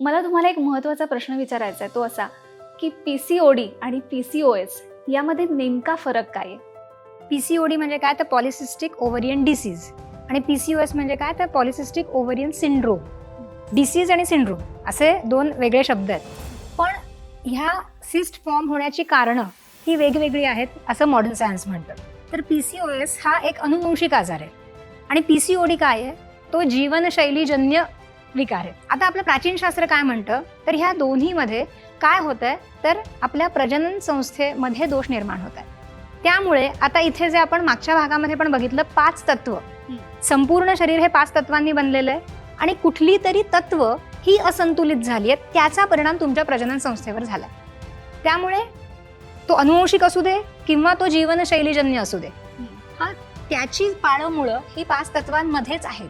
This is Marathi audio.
मला तुम्हाला एक महत्त्वाचा प्रश्न विचारायचा आहे तो असा की पी सी ओ डी आणि पी सी ओ एस यामध्ये नेमका फरक काय आहे? पी सी ओ डी म्हणजे काय? तर पॉलिसिस्टिक ओव्हरियन डिसीज आणि पी सी ओ एस म्हणजे काय? तर पॉलिसिस्टिक ओव्हरियन सिंड्रोम डिसीज आणि सिंड्रोम असे दोन वेगळे शब्द आहेत. पण ह्या सिस्ट फॉर्म होण्याची कारणं ही वेगवेगळी आहेत असं मॉडर्न सायन्स म्हणतं. तर पी सी ओ एस हा एक अनुवंशिक आजार आहे. आणि पी सी ओ डी काय आहे? तो जीवनशैलीजन्य विकार आहे आता आपलं प्राचीन शास्त्र काय म्हणतं? तर ह्या दोन्हीमध्ये काय होत आहे तर आपल्या प्रजनन संस्थेमध्ये दोष निर्माण होत आहे त्यामुळे आता इथे जे आपण मागच्या भागामध्ये पण बघितलं पाच तत्व. संपूर्ण शरीर हे पाच तत्वांनी बनलेलं आहे आणि कुठली तरी तत्व ही असंतुलित झाली आहेत त्याचा परिणाम तुमच्या प्रजनन संस्थेवर झाला त्यामुळे तो अनुवंशिक असू दे किंवा तो जीवनशैलीजन्य असू दे. हा त्याची पाळमुळं ही पाच तत्वांमध्येच आहेत.